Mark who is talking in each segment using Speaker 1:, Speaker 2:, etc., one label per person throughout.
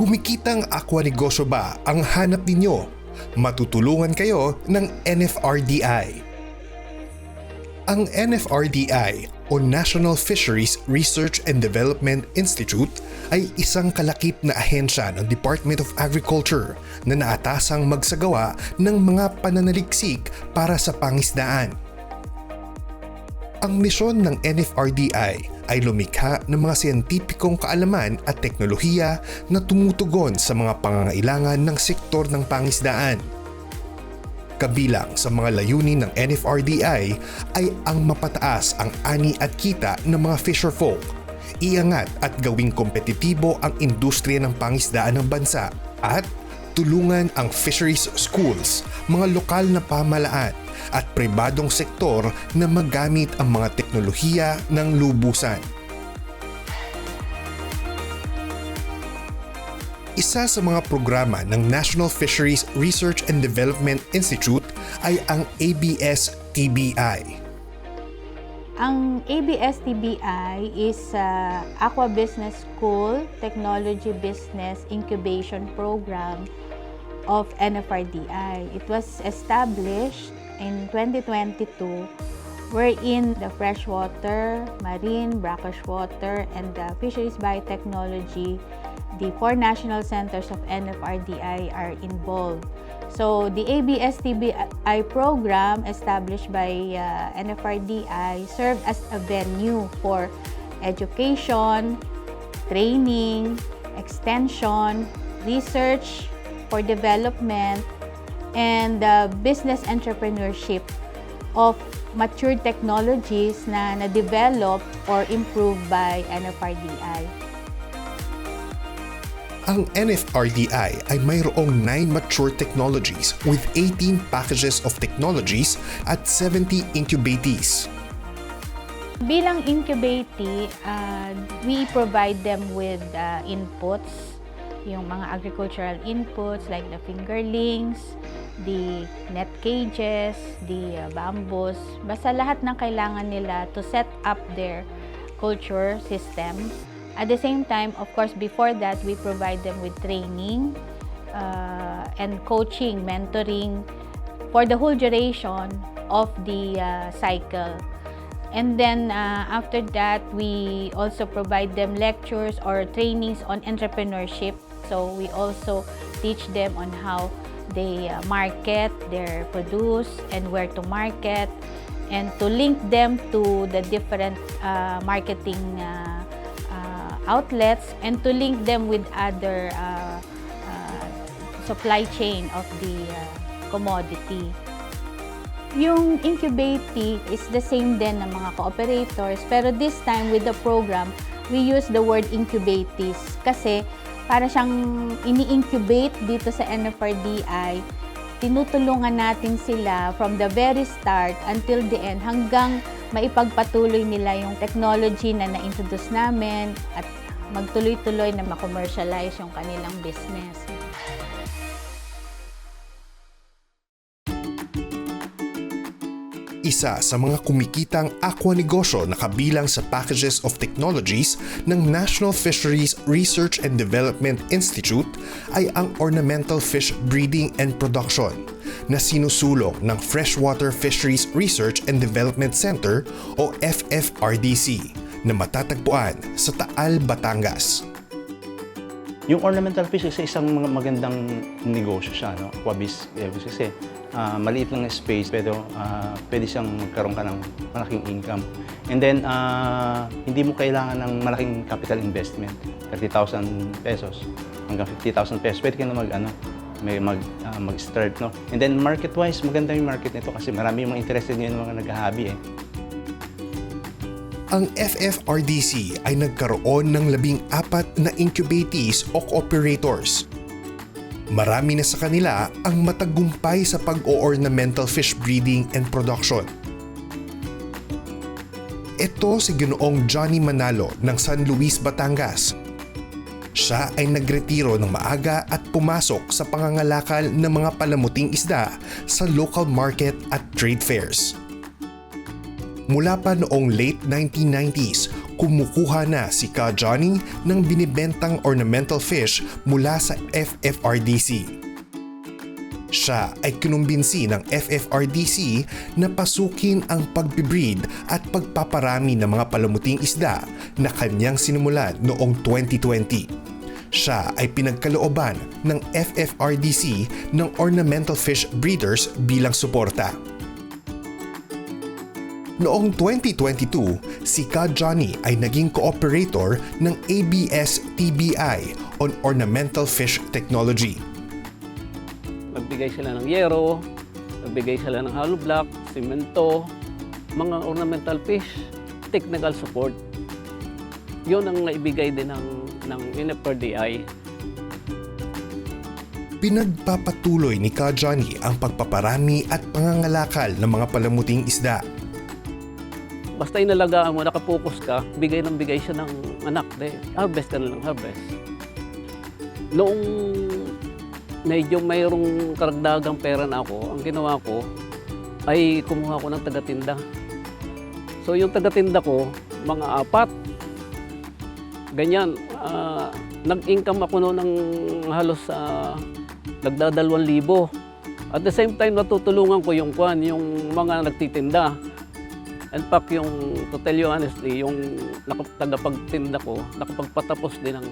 Speaker 1: Kumikitang aqua negosyo ba ang hanap ninyo? Matutulungan kayo ng NFRDI. Ang NFRDI o National Fisheries Research and Development Institute ay isang kalakip na ahensya ng Department of Agriculture na naatasang magsagawa ng mga pananaliksik para sa pangisdaan. Ang misyon ng NFRDI ay lumikha ng mga siyentipikong kaalaman at teknolohiya na tumutugon sa mga pangangailangan ng sektor ng pangisdaan. Kabilang sa mga layunin ng NFRDI ay ang mapataas ang ani at kita ng mga fisherfolk, iangat at gawing kompetitibo ang industriya ng pangisdaan ng bansa at tulungan ang fisheries schools, mga lokal na pamalaan at pribadong sektor na magamit ang mga teknolohiya ng lubusan. Isa sa mga programa ng National Fisheries Research and Development Institute ay ang ABS-TBI.
Speaker 2: Ang ABS-TBI is uh, Aqua Business School Technology Business Incubation Program of NFRDI. It was established in 2022 wherein the freshwater, marine, brackish water, and the fisheries biotechnology, the four national centers of NFRDI are involved. So the ABS-TBI program established by uh, NFRDI served as a venue for education, training, extension, research for development, and uh, business entrepreneurship of mature technologies na na-develop or improved by NFRDI.
Speaker 1: Ang NFRDI ay mayroong 9 mature technologies with 18 packages of technologies at 70 incubatees.
Speaker 2: Bilang incubatee, uh, we provide them with uh, inputs, yung mga agricultural inputs like the fingerlings, the net cages, the uh, bamboos, basta lahat ng kailangan nila to set up their culture system. At the same time, of course, before that, we provide them with training uh, and coaching, mentoring for the whole duration of the uh, cycle. And then uh, after that, we also provide them lectures or trainings on entrepreneurship. So we also teach them on how they uh, market their produce and where to market and to link them to the different uh, marketing uh, uh, outlets and to link them with other uh, uh, supply chain of the uh, commodity. Yung incubating is the same din ng mga cooperators pero this time with the program, we use the word incubatees kasi para siyang ini-incubate dito sa NFRDI, tinutulungan natin sila from the very start until the end hanggang maipagpatuloy nila yung technology na na-introduce namin at magtuloy-tuloy na ma-commercialize yung kanilang business.
Speaker 1: Isa sa mga kumikitang aqua negosyo na kabilang sa packages of technologies ng National Fisheries Research and Development Institute ay ang ornamental fish breeding and production na sinusulong ng Freshwater Fisheries Research and Development Center o FFRDC na matatagpuan sa Taal, Batangas.
Speaker 3: Yung ornamental fish is isang magandang negosyo siya, no? Aquabis, eh, kasi ah, maliit lang space pero ah, pwede siyang magkaroon ka ng malaking income. And then, ah, hindi mo kailangan ng malaking capital investment. 30,000 pesos hanggang 50,000 pesos. Pwede ka na mag, ano, may mag, ah, mag-start, no? And then, market-wise, maganda yung market nito kasi marami yung mga interested ngayon mga nag-hobby, eh.
Speaker 1: Ang FFRDC ay nagkaroon ng labing apat na incubatees o operators. Marami na sa kanila ang matagumpay sa pag-o-ornamental fish breeding and production. Ito si Ginoong Johnny Manalo ng San Luis, Batangas. Siya ay nagretiro ng maaga at pumasok sa pangangalakal ng mga palamuting isda sa local market at trade fairs. Mula pa noong late 1990s, kumukuha na si Ka Johnny ng binibentang ornamental fish mula sa FFRDC. Siya ay kinumbinsi ng FFRDC na pasukin ang pagbibreed at pagpaparami ng mga palamuting isda na kanyang sinimulan noong 2020. Siya ay pinagkalooban ng FFRDC ng ornamental fish breeders bilang suporta. Noong 2022, si Ka Johnny ay naging cooperator ng ABS-TBI on Ornamental Fish Technology.
Speaker 4: Nagbigay sila ng yero, nagbigay sila ng hollow block, simento, mga ornamental fish, technical support. Yun ang naibigay din ng, ng NFRDI.
Speaker 1: Pinagpapatuloy ni Ka Johnny ang pagpaparami at pangangalakal ng mga palamuting isda.
Speaker 4: Basta inalagaan mo, nakapokus ka, bigay ng bigay siya ng anak. De, harvest ka na ng harvest. Noong medyo mayroong karagdagang pera na ako, ang ginawa ko ay kumuha ko ng tagatinda. So yung tagatinda ko, mga apat. Ganyan. ah, nag-income ako noon ng halos sa nagdadalawang libo. At the same time, natutulungan ko yung kwan, yung mga nagtitinda. In fact, yung, to tell you honestly, yung nakap- tagapagtinda ko, nakapagpatapos din ng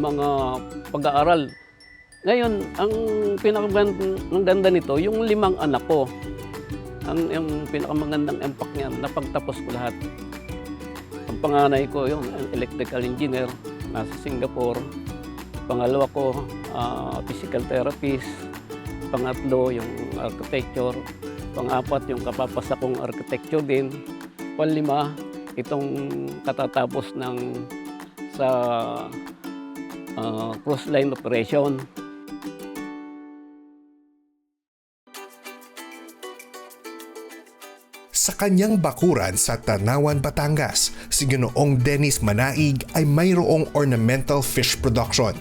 Speaker 4: mga pag-aaral. Ngayon, ang pinakamagandang ganda nito, yung limang anak ko. Ang yung pinakamagandang impact niya, napagtapos ko lahat. Ang panganay ko, yung electrical engineer, nasa Singapore. Pangalawa ko, ah, physical therapist. Pangatlo, yung architecture. Pang-apat, yung kapapasa kong architecture din. Panlima, itong katatapos ng sa ah, cross line operation.
Speaker 1: Sa kanyang bakuran sa Tanawan, Batangas, si Ginoong Dennis Manaig ay mayroong ornamental fish production.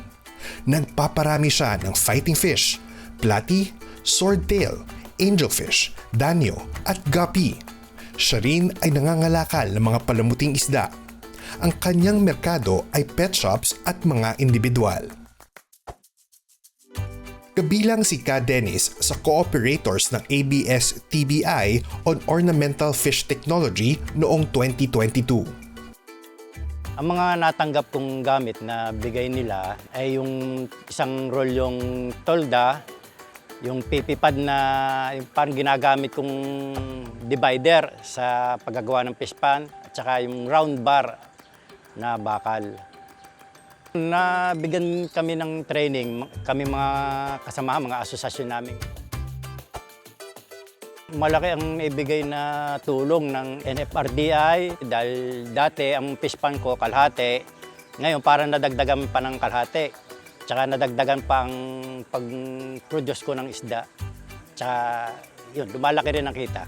Speaker 1: Nagpaparami siya ng fighting fish, platy, swordtail, angelfish, danyo at guppy. Siya rin ay nangangalakal ng mga palamuting isda. Ang kanyang merkado ay pet shops at mga individual. Kabilang si Ka Dennis sa cooperators ng ABS-TBI on Ornamental Fish Technology noong 2022.
Speaker 5: Ang mga natanggap kong gamit na bigay nila ay yung isang rolyong tolda, yung PP pad na yung parang ginagamit kong divider sa paggagawa ng fish pan, at saka yung round bar na bakal. Nabigyan kami ng training, kami mga kasama, mga asosasyon namin. Malaki ang ibigay na tulong ng NFRDI dahil dati ang fish pan ko kalahati, ngayon parang nadagdagan pa ng kalahati. Tsaka nadagdagan pa ang pag-produce ko ng isda. Tsaka yun, lumalaki rin ang kita.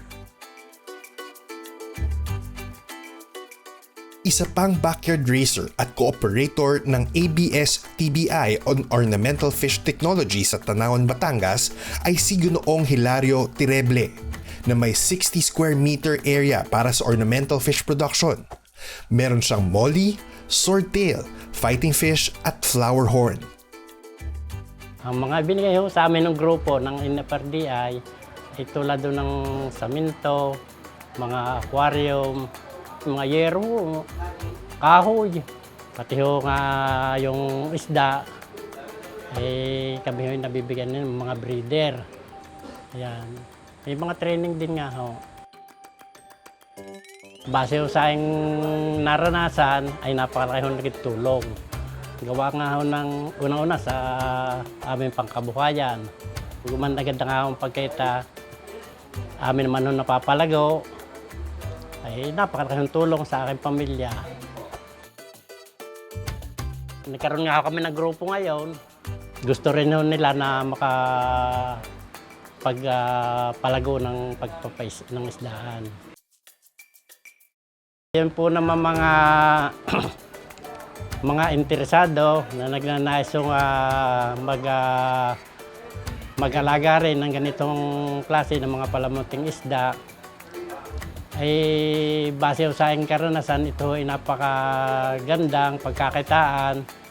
Speaker 1: Isa pang backyard racer at cooperator ng ABS-TBI on Ornamental Fish Technology sa Tanawan, Batangas ay si Ginoong Hilario Tireble na may 60 square meter area para sa ornamental fish production. Meron siyang molly, swordtail, fighting fish at flower horn.
Speaker 6: Ang mga binigay ho sa amin ng grupo ng NFRDI ay tulad ng saminto, mga aquarium, mga yero, kahoy, pati ho nga yung isda, eh, kami ho yung nabibigyan ng mga breeder. Ayan. May mga training din nga ho. Base ho sa aking naranasan ay napakalaki ho naging tulong. Gawa nga ho ng una-una sa aming pangkabuhayan. Gumanda-ganda nga akong pagkita. Amin naman ho napapalago. Ay napakalaking tulong sa aking pamilya. Nagkaroon nga ho kami ng grupo ngayon. Gusto rin nila na maka pagpalago ng pagpapais ng isdaan. Yan po naman mga mga interesado na nagnanais yung ah, mag, ah, mag-alaga rin ng ganitong klase ng mga palamuting isda. Ay base sa aking karanasan, ito ay napakagandang pagkakitaan.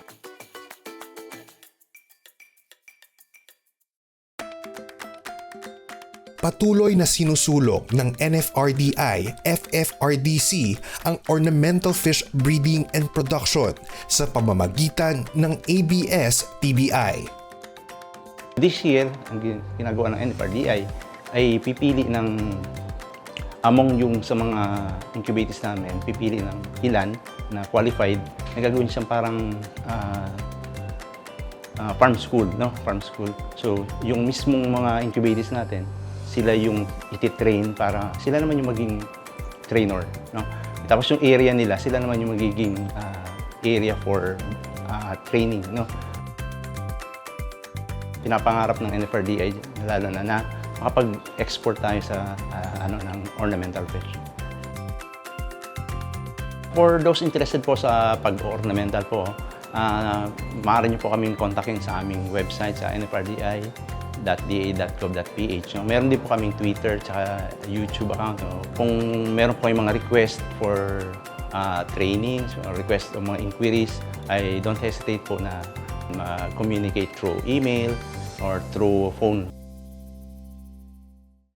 Speaker 1: Patuloy na sinusulong ng NFRDI, FFRDC ang ornamental fish breeding and production sa pamamagitan ng ABS-TBI.
Speaker 3: This year, ang gin- ginagawa ng NFRDI ay pipili ng among yung sa mga incubators namin, pipili ng ilan na qualified na gagawin siyang parang ah, ah, farm school, no? Farm school. So, yung mismong mga incubators natin, sila yung iti-train para sila naman yung maging trainer, no? Tapos yung area nila, sila naman yung magiging ah, area for ah, training, no? pinapangarap ng NFRDI lalo na na makapag-export tayo sa ah, ano ng ornamental fish. For those interested po sa pag-ornamental po, uh, maaari niyo po kaming kontakin sa aming website sa No? Meron din po kaming Twitter at YouTube account. Kung meron po kayong mga request for uh, trainings or request o mga inquiries, ay don't hesitate po na ma-communicate through email or through phone.